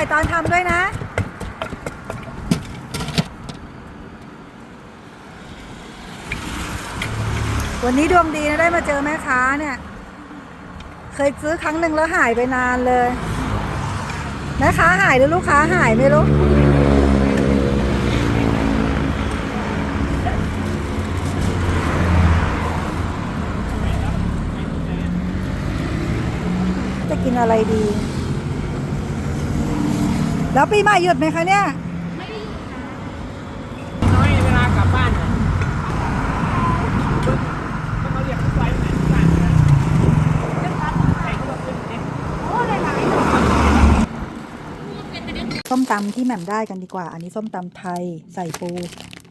ถ่ายตอนทำด้วยนะ วันนี้ดวงดีนะได้มาเจอแม่ค้าเนี่ย เคยซื้อครั้งหนึ่งแล้วหายไปนานเลย แม่ค้าหายหรือลูกค้าหายไม่รู้จะกินอะไรดี แล้วปีใหม่หยุดไหมคะเนี่ย น้อยเวลากลับบ้านเนี่ยก็มาเรียกผู้ไฟไหนผู้บ้านนะใส่เข้ามาขึ้นเนี่ย ส้มตำที่แหม่มได้กันดีกว่า อันนี้ส้มตำไทยใส่ปู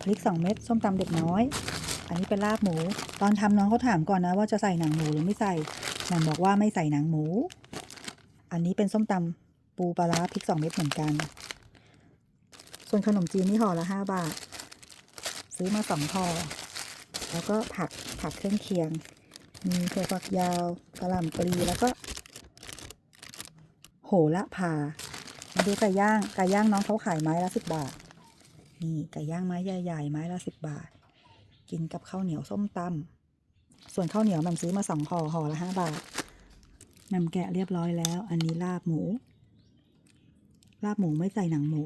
พริกสองเม็ดส้มตำเด็กน้อย อันนี้เป็นลาบหมู ตอนทำน้องเขาถามก่อนนะว่าจะใส่หนังหมูหรือไม่ใส่แหม่มบอกว่าไม่ใส่หนังหมู อันนี้เป็นส้มตำ ปูปลาร้าพริกสองเม็ดเหมือนกัน ส่วนขนมจีนนี่ห่อละห้าบาท ซื้อมาสองห่อแล้วก็ผักผักเครื่องเคียง มีถั่วฝักยาวกระหล่ำปลีแล้วก็ โหระพามาดูไก่ย่างไก่ย่างน้องเขาขายไม้ละสิบบาท นี่ไก่ย่างไม้ใหญ่ๆไม้ละสิบบาท กินกับข้าวเหนียวส้มตำส่วนข้าวเหนียวแม่มซื้อมาสองห่อห่อละห้าบาทแหม่แกะเรียบร้อยแล้ว อันนี้ลาบหมู ลาบหมูไม่ใส่หนังหมู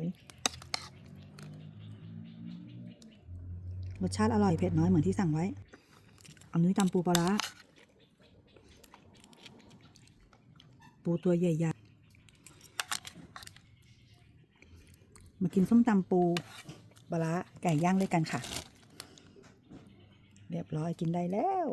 รสชาติอร่อยเผ็ดน้อยเหมือนที่สั่งไว้อันนี้ตำปูปลาร้าปูตัวใหญ่ๆ มากินส้มตำปูปลาร้าไก่ย่างด้วยกันค่ะ เรียบร้อยกินได้แล้ว